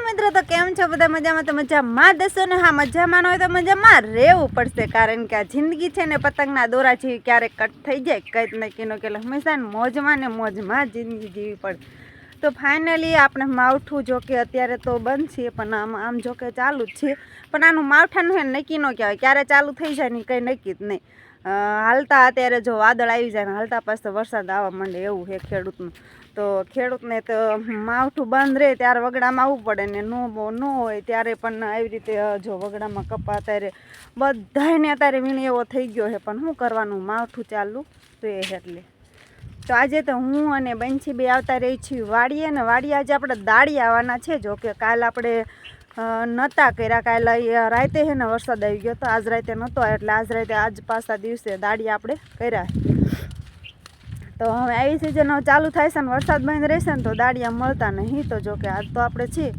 મિત્રો, તો કેમ છો? બધા મજામાં? તો મજામાં દસો ને? હા, મજામાં હોય તો મજામાં રહેવું પડશે, કારણ કે આ જિંદગી છે ને, પતંગના દોરા જેવી ક્યારેક કટ થઈ જાય, કંઈક નક્કીનો કે હંમેશા મોજમાં ને મોજમાં જિંદગી જીવી પડે. તો ફાઇનલી આપણે માવઠું જો કે અત્યારે તો બંધ છે, પણ આમ આમ જો કે ચાલુ જ છે. પણ આનું માવઠાનું નક્કી ન કહેવાય, ક્યારે ચાલુ થઈ જાય ને કંઈ નક્કી જ નહીં. હાલતા અત્યારે જો વાદળ આવી જાય ને હાલતા પાસે વરસાદ આવવા માંડે એવું છે ખેડૂતનું. તો ખેડૂતને તો માવઠું બંધ રહે ત્યારે વગડામાં આવવું પડે ને ન ન હોય ત્યારે પણ આવી રીતે જો વગડામાં કપા અત્યારે બધાને અત્યારે વીણી એવો થઈ ગયો છે. પણ શું કરવાનું? માવઠું ચાલુ રહે એટલે. તો આજે તો હું અને બંછી બે આવતા રહી છીએ વાડીએ ને વાડીએ આજે આપણે દાળી આવવાના છે. જો કે કાલ આપણે નહોતા કર્યા કાલે રાતે હે ને વરસાદ આવી ગયો તો આજ રાતે નહોતો એટલે આજ રાતે આજ પાછા દિવસે દાડી આપણે કર્યા. તો હવે આવી સિઝન ચાલુ થાય છે ને વરસાદ બંધ રહેશે ને તો દાડિયા મળતા નહીં. તો જો કે આજ તો આપણે છીએ,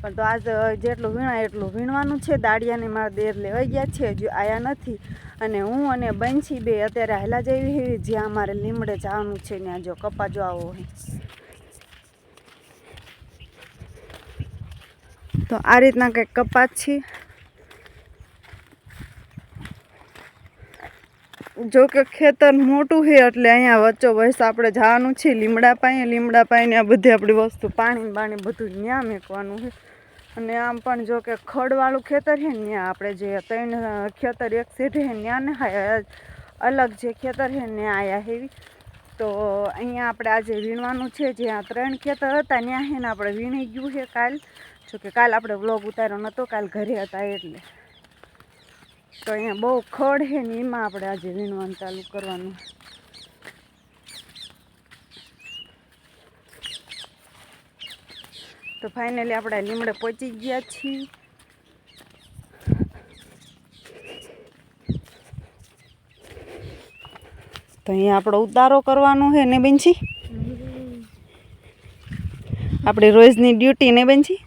પણ તો આજ જેટલું વીણાય એટલું વીણવાનું છે. દાડિયાને મારા દેર લેવાઈ ગયા છે, હજુ આયા નથી. અને હું અને બંછી બે અત્યારે હાલા જેવી જ્યાં અમારે લીમડે જવાનું છે ત્યાં જો કપા જો આવો હોય તો આ રીતના કંઈક કપાત છે. જો કે ખેતર મોટું છે એટલે અહીંયા વચ્ચો વયસ આપણે જવાનું છે લીમડા પાયે. લીમડા પાસે આ બધી આપણી વસ્તુ પાણી પાણી બધું ન્યા મેકવાનું છે. અને આમ પણ જો કે ખડવાળું ખેતર છે ત્યાં આપણે જે ત્રણ ખેતર એક સેઠે છે ત્યાં ને અલગ જે ખેતર છે ને આયા હેવી. તો અહીંયા આપણે આજે વીણવાનું છે. જ્યાં ત્રણ ખેતર હતા, ત્યાં છે ને આપણે વીણી ગયું છે કાલ. જો કે કાલ આપણે વ્લોગ ઉતાર્યો નહોતો કાલ ઘરે હતા એટલે. તો અહીંયા બહુ ખડ છે ને, એમાં આપણે આજે વીણવાનું ચાલુ કરવાનું. તો ફાઇનલી આપણે લીમડે પહોંચી ગયા છીએ. તો અહીંયા આપણો ઉતારો કરવાનો છે, ને બેનજી? આપણી રોજની ડ્યુટી, ને બેનજી?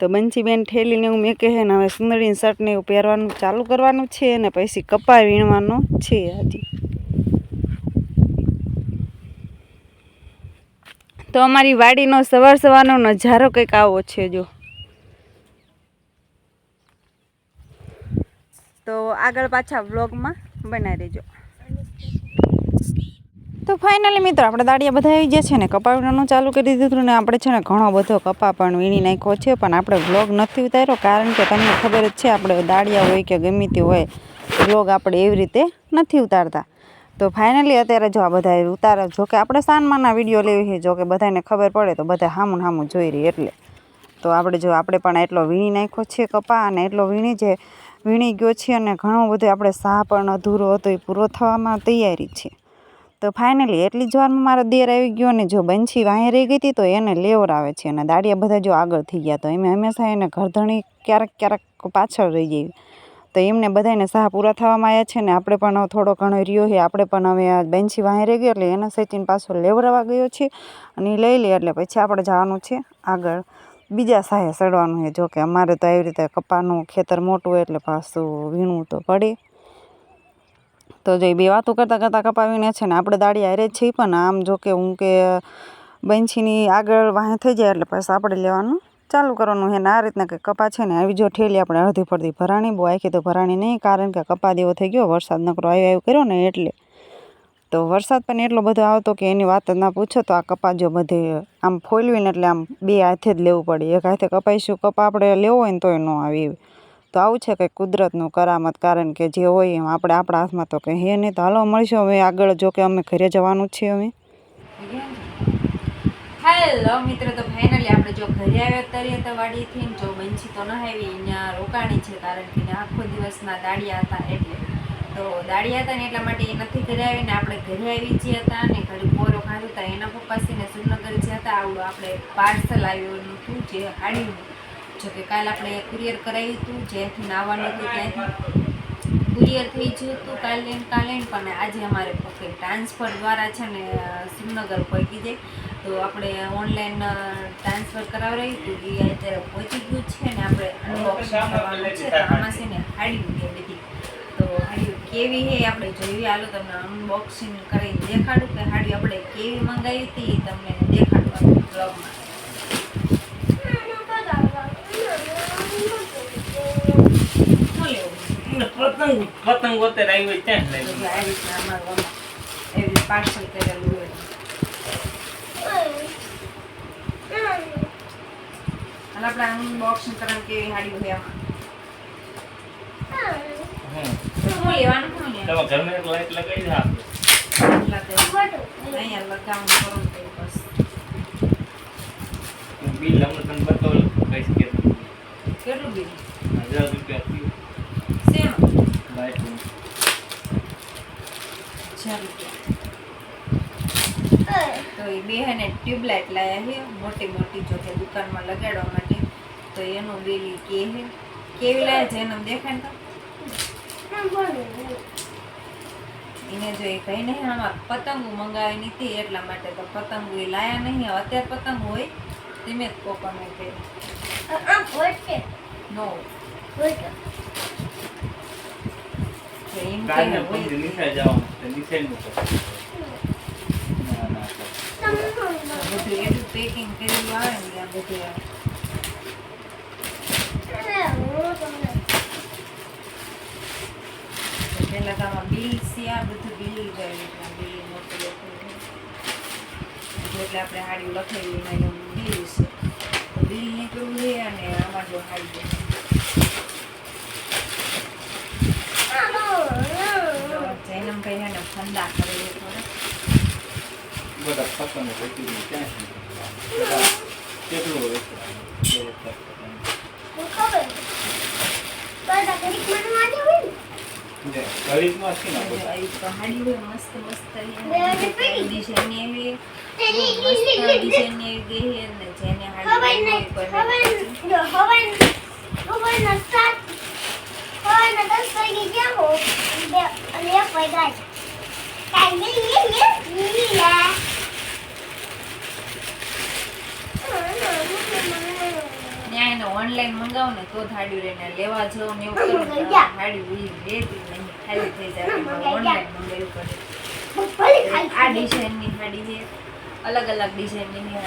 તો બંચીબેન ઠેલીને એવું મેં કહે ને, હવે સુંદરીની શર્ટને એવું પહેરવાનું ચાલુ કરવાનું છે અને પછી કપાય વીણવાનો છે હજી. તો અમારી વાડીનો સવાર સવારનો નજારો કંઈક આવો છે, જો. તો આગળ પાછા વ્લોગમાં બનાવી દેજો. તો ફાઇનલી મિત્રો, આપણે દાડિયા બધા આવી ગયા છે ને કપાવવાનું ચાલુ કરી દીધું ને, આપણે છે ને ઘણો બધો કપા પણ વીણી નાખ્યો છે, પણ આપણે વ્લોગ નથી ઉતાર્યો, કારણ કે તમને ખબર જ છે, આપણે દાડિયા હોય કે ગમે તે હોય, વ્લોગ આપણે એવી રીતે નથી ઉતારતા. તો ફાઇનલી અત્યારે જો આ બધા ઉતારે, જો કે આપણે સાનમાના વીડિયો લેવી છે, જો બધાને ખબર પડે, તો બધા હામું હામું જોઈ રહી એટલે. તો આપણે જો, આપણે પણ એટલો વીણી નાખ્યો છે કપા, અને એટલો વીણી જે વીણી ગયો છે અને ઘણો બધો આપણે સાહ પણ અધૂરો હતો એ પૂરો થવામાં તૈયારી છે. તો ફાઇનલી એટલી જ વારમાં મારો દેર આવી ગયો ને જો બંછી વાંહે રહી ગઈ હતી તો એને લેવરાવે છે અને દાડિયા બધા જો આગળ થઈ ગયા તો એમ હંમેશા એને ઘરધણી ક્યારેક ક્યારેક પાછળ રહી ગઈ. તો એમને બધાને સાહ પૂરા થવામાં આવ્યા છે ને આપણે પણ થોડો ઘણો રહ્યો છે. આપણે પણ હવે આ બેન્ચી વાંહી રહી ગયો એટલે એના સચિન પાછો લેવરાવા ગયો છે અને લઈ લે એટલે પછી આપણે જવાનું છે આગળ. બીજા સાહે સડવાનું છે. જોકે અમારે તો આવી રીતે કપાનું ખેતર મોટું એટલે પાછું વીણવું તો પડે. તો જે બે વાતો કરતાં કરતાં કપાવીને છે ને આપણે દાડી હારે જ છીએ પણ આમ જોકે હું કે બંછીની આગળ વાહે થઈ જાય એટલે પછી આપણે લેવાનું ચાલુ કરવાનું છે. ને આ રીતના કે કપા છે ને આવી જો ઠેલી આપણે અડધી પડધી ભરાણી, બહુ આખી તો ભરાણી નહીં, કારણ કે કપા દેવો થઈ ગયો, વરસાદ નકરો આવ્યો આવ્યો કર્યો ને એટલે તો વરસાદ પણ એટલો બધો આવતો કે એની વાત જ ના પૂછો તો આ કપા જો બધે આમ ફોલવીને એટલે આમ બે હાથે જ લેવું પડે. એક હાથે કપાઈશું, કપા આપણે લેવો હોય ને તોય ન આવી તો આવું છે કંઈક કુદરતનું કરામત, કારણ કે જે હોય એમ આપણે આપણા હાથમાં તો કંઈ હે નહીં. તો હાલો, મળશું હવે આગળ, જો કે અમે ઘરે જવાનું છીએ હવે. હેલો મિત્રો, તો ફાઇનલી આપણે જો ઘરે આવ્યા તરીએ તો વાડીથી જો બંછી તો ન આવી, અહીંયા રોકાણી છે કારણ કે આખો દિવસના દાડિયા હતા એટલે. તો દાડિયા હતા ને એટલા માટે એ નથી ઘરે આવી ને આપણે ઘરે આવી જે હતા ને ઘરે પોરો ખાધો હતા. એના પપ્પા ને સુરનગર જે હતા. આવડું આપણે પાર્સલ આવ્યું હતું જે હાડીનું. જો કે કાલ આપણે કુરિયર કરાવ્યું હતું, જ્યાંથી નાવાનું હતું ત્યાંથી કુરિયર થઈ ગયું હતું કાલે કાલે પણ આજે અમારે ટ્રાન્સફર દ્વારા છે ને શ્રીનગર પહોંચી જાય. તો આપણે ઓનલાઈન ટ્રાન્સફર કરાવડાવ્યું હતું. એ અત્યારે પહોંચી ગયું છે ને, આપણે અનબોક્સિંગ કરવાનું છે. આમાં છે ને હાડી બધી. તો હાડી કેવી હે? આપણે જોઈએ હાલો તમને અનબોક્સિંગ કરી દેખાડું કે હાડી આપણે કેવી મંગાવી હતી તમને દેખાડું બ્લોગમાં શું લેવું? પતંગ અત્યારે આવી હોય ત્યાં જ તો લાવી. જો આ રીતના અમારું એવી પાર્સલ કરેલું હોય. હાલ આપણે અનબોક્સિંગ કરવાનું કેવી હાડી હોય આમાં. અહીંયા લગાવવાનું કરવું તો બસ બિલ તમને બતાવું કઈ કે કેટલું બિલ હજાર રૂપિયા થયું તો એ બે ટ્યુબલાઇટ લાયા છે મોટી મોટી જો દુકાનમાં લગાડવા માટે. તો એનું બિલ કે હે કેવી લાયા છે? એનું દેખાય તો? એને જો એ કઈ નહીં આમાં પતંગો મંગાવી નથી એટલા માટે તો પતંગો એ લાયા નહીં. અત્યારે પતંગ હોય ધીમે જ કોકોને કે નો બધું એટલું પેકિંગ કરેલું આવે ને બધું પહેલા તો આમાં બિલ છે આ બધું બિલ જાય બિલ મોટું લખેલું એટલે આપણે હાડી લખેલી એના એનું બિલ છે. તો બિલ નીકળવું છે અને આમાં જો હાડી જૈનમ કહીને છે ને ફંદા કરેલી થોડા. બધા પતંગો. બધા કેટલું હોય? છે? બે હજાર પતંગ. લે, ઘડીકમાં છે ને આ બધું. આવી તો હાડી હોય મસ્ત મસ્ત બે હાડી પડી. ડિઝાઇનની આવી મસ્ત ડિઝાઇનની આવી ગઈ છે અને જેને હાડી હોય કોઈને પછી ત્યાં એને ઓનલાઈન મંગાવો ને તો થાડ્યું રહે ને લેવા જાઓ ને એવું કરું ને એ રહેતી નહીં ખાલી થઈ જાય ઓનલાઈન મંગાવ્યું પડે આ ડિઝાઇનની હાડી છે અલગ અલગ ડિઝાઇનની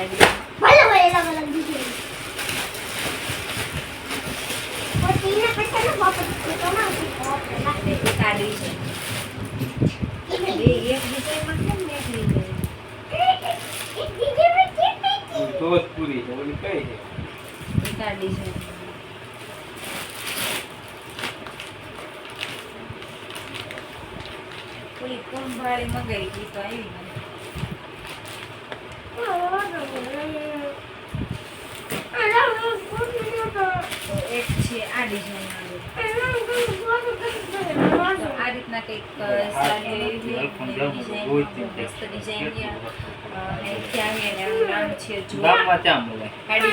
બે એક ડિઝાઇનમાં કેમ ને ડિઝાઇન છે, ઓલી કઈ છે? એક છે. ઓલી કુંભાળી મંગાવી હતી તો આવી નથી તો એક છે આ ડિઝાઇન આ રીતના કંઈક ડિઝાઇન ત્યાં છે નામ છે. અને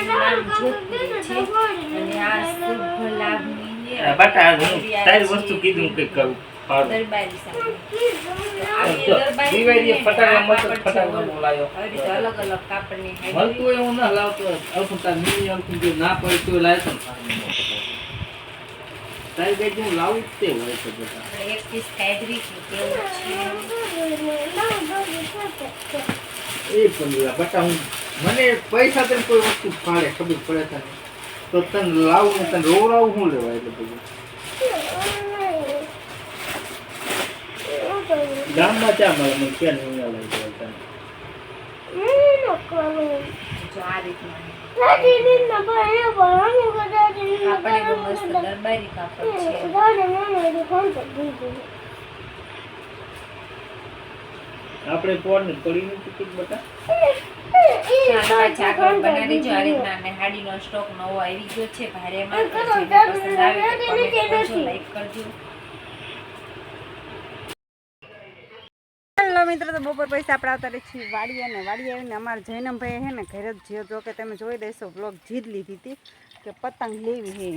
આ શુભ લાભની. આ હું તારી વસ્તુ કીધું કંઈક કરું. ના મિની પડે. તારી હું લાવું જ તે હોય છે બધા. એક પીસ કાઢવી છે એ પણ બટા હું મને પૈસા તને કોઈ વસ્તુ ફાળે ખબર પડે તને. તો તને લાવું ને તને રોવડાવું શું લેવાય એટલે બધું? ગામમાં ક્યાં મળે? મને ક્યાં નહીં લઈ છે આપણે પોરની પડીની ટિકિટ બતા હાડી હાડીનો સ્ટોક નવો આવી ગયો છે, ભારે માં કરજો લાઈક કરજો હેલો મિત્રો, તો બપોર પૈસા આપણે આવતા રહી છીએ વાડી ને વાડી આવીને અમારા જૈનમભાઈ છે ને ઘરે જ જ્યો જો કે તમે જોઈ દેશો બ્લોગ જીત લીધી હતી કે પતંગ લેવી હે.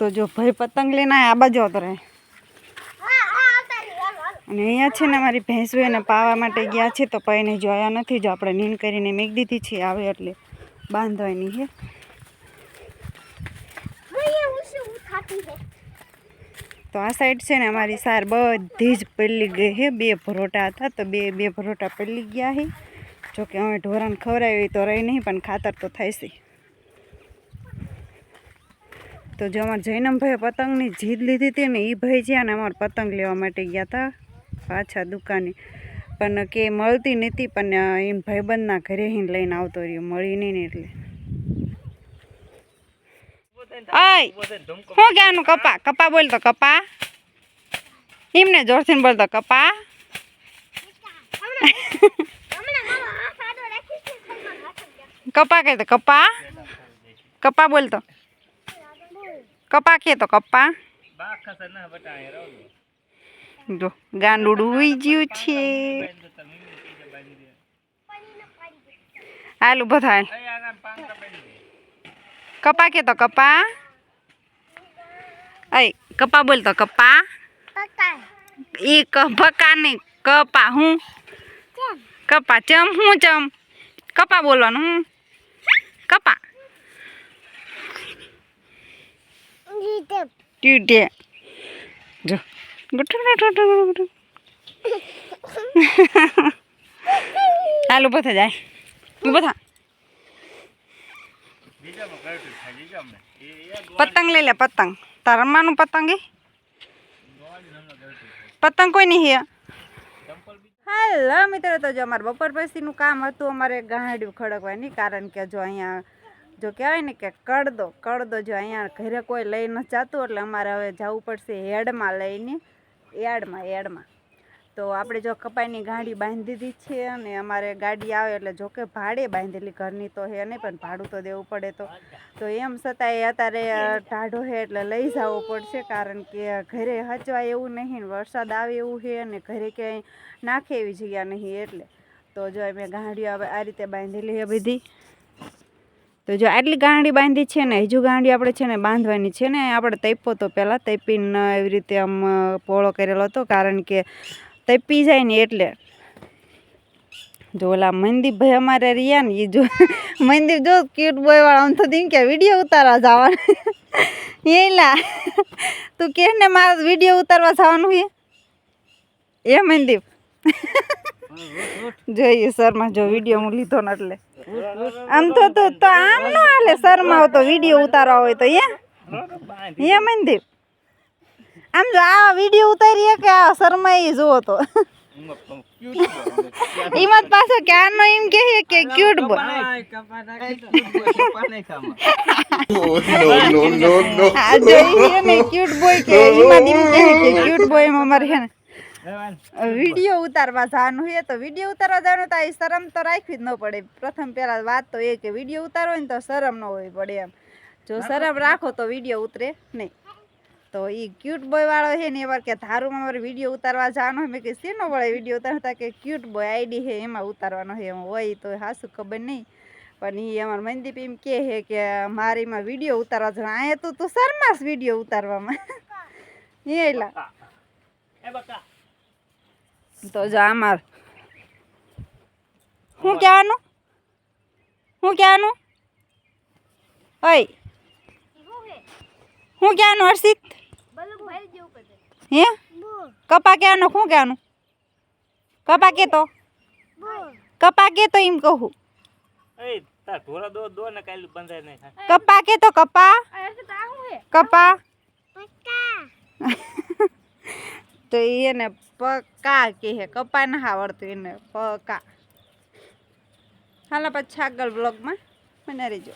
તો જો ભાઈ પતંગ લઈને આ બાજુ આવતો અને અહીંયા છે ને અમારી ભેંસુ એને પાવા માટે ગયા છે, તો પૈને જોયા નથી, જો આપણે નીંદ કરીને મેક દીધી છે, આવે એટલે બાંધવાની છે તો આ સાઈડ છે ને અમારી સાર બધી જ પલળી ગઈ છે બે ભરોટા હતા તો બે બે ભરોટા પલળી ગયા છે જોકે અમે ઢોરાને ખવડાવી તો રહી નહીં, પણ ખાતર તો છે. તો જો અમારા જૈનમભાઈએ પતંગની જીદ લીધી હતી ને એ ભાઈ જ્યાં ને અમારે પતંગ લેવા માટે ગયા હતા પાછા દુકાને. પણ કે મળતી નહોતી, પણ એમ ભાઈબંધના ઘરે હીને લઈને આવતો રહ્યો. મળી નહીં ને એટલે. શું કહેવાનું કપા કપા બોલ તો કપા. એમને જોરથી બોલ તો કપા. કપા કહે તો કપા. કપા બોલ તો. કપા કે તો કપા. જો, ગાંડું ડૂબી ગયું છે. હાલું બધા કપા કે તો કપા? અય કપા બોલ તો કપા? એ કપા નહીં કપા હું? કપા ચમ હું ચમ? કપા બોલવાનું હું? કપા. ટ્યુટે જો. ગુટુ. હાલ થઈ જાય ઊભો થા. પતંગ લઈ લે પતંગ. તારા રમવાનું પતંગ એ? પતંગ કોઈ નહીં હે. હેલો મિત્રો તો જો અમારે બપોર પછીનું કામ હતું અમારે ગાંડ્યું ખડકવાની. કારણ કે જો અહીંયા જો કહેવાય ને કે કડદો કડદો જો અહીંયા ઘરે કોઈ લઈ ન જતું એટલે અમારે હવે જવું પડશે હેડમાં લઈને. એડમાં યાર્ડમાં. તો આપણે જો કપાઈની ગાડી બાંધી દીધી છે અને અમારે ગાડી આવે એટલે જો કે ભાડે બાંધેલી ઘરની તો હે નહીં, પણ ભાડું તો દેવું પડે તો. તો એમ છતાંય અત્યારે ટાઢો છે એટલે લઈ જવો પડશે, કારણ કે ઘરે હચવાય એવું નહીં વરસાદ આવે એવું છે અને ઘરે ક્યાંય નાખે એવી જગ્યા નહીં એટલે. તો જો મેં ગાંડીઓ હવે આ રીતે બાંધેલી છે બધી. તો જો આટલી ગાંડી બાંધી છે ને, હજુ ગાંડી આપણે છે ને બાંધવાની છે ને, આપણે તૈપો તો પહેલાં તૈપીને એવી રીતે આમ પોળો કરેલો હતો, કારણ કે તૈપી જાય ને એટલે. જો ઓલા મનદીપભાઈ અમારે રહ્યા ને એ જો મનદીપ જો ક્યુટ બોય વાળા, આમ તો એમ કે વીડિયો ઉતારવા જવાનું. એલા તું કે ને મારા વીડિયો ઉતારવા જવાનું છે? એ મનદીપ જોઈએ શર્મા જો વીડિયો હું લીધો ને એટલે. આમ તો તો આમ ન હાલે શર્મા તો વીડિયો ઉતારવા હોય તો એ. એ મનદીપ આમ જો આ વીડિયો ઉતારીએ કે આ શર્મા એ જુઓ તો જ પાછો કે આનો એમ કહે કે ક્યુટ. આ જોઈએ ને ક્યુટ બોય કે એમાં એમ કે કે ક્યુટ બોયમાં અમારે છે ને. વીડિયો ઉતારવા જવાનું છે તો વીડિયો ઉતારવા જવાનું તો એ શરમ તો રાખવી જ ન પડે. પ્રથમ પહેલા વાત તો એ કે વીડિયો ઉતારો ને તો શરમ ન હોય પડે એમ. જો શરમ રાખો તો વીડિયો ઉતરે નહીં. તો એ ક્યુટ બોય વાળો છે ને એવાર કે ધારુમાં મારે વીડિયો ઉતારવા જવાનો મેં કે શેનો વળે વીડિયો ઉતારતા કે ક્યુટ બોય આઈડી છે એમાં ઉતારવાનો છે એમ હોય તો હાસું ખબર નહીં. પણ એ અમારા મનદીપ એમ કહે છે કે મારીમાં વીડિયો ઉતારવા જવા અહીંયા તું તું શરમાસ વીડિયો ઉતારવામાં. એ એલા તો જો અમાર શું કહેવાનું? હું કહેવાનું? હોય હું કહેવાનું હર્ષિત? હે? કપા કહેવાનું શું કહેવાનું? કપા કે તો કપા કે તો એમ કહું. કપા કે તો કપા કપા? તો એને પકા કે હે કપા ના આવડતું એને પકા. હાલો પછી આગળ બ્લોગમાં બના રહેજો